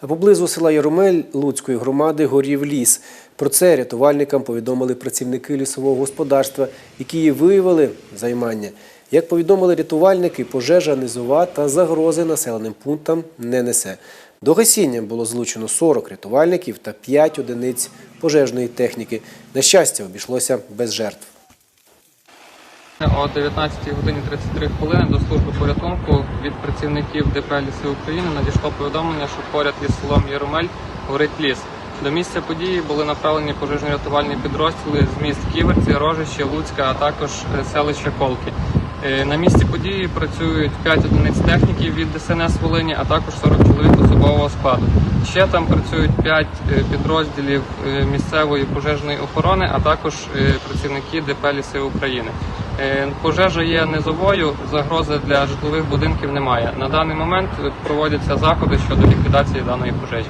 Поблизу села Яромель Луцької громади горів ліс. Про це рятувальникам повідомили працівники лісового господарства, які і виявили займання. Як повідомили рятувальники, пожежа низова та загрози населеним пунктам не несе. До гасіння було злучено 40 рятувальників та 5 одиниць пожежної техніки. На щастя, обійшлося без жертв. О 19 годині 33 хвилини до служби порятунку від працівників ДП «Ліси України надійшло повідомлення, що поряд із селом Єрумель горить ліс. До місця події були направлені пожежно-рятувальні підрозділи з міст Ківерці, Рожище, Луцька, а також е, селища Колки. Е, На місці події працюють 5 одиниць техніків від ДСНС Волині, а також 40 чоловік особового складу. Ще там працюють 5 підрозділів е, місцевої пожежної охорони, а також працівники ДП «Ліси України. Е, Пожежа є низовою, загрози для житлових будинків немає. На даний момент проводяться заходи щодо ліквідації даної пожежі.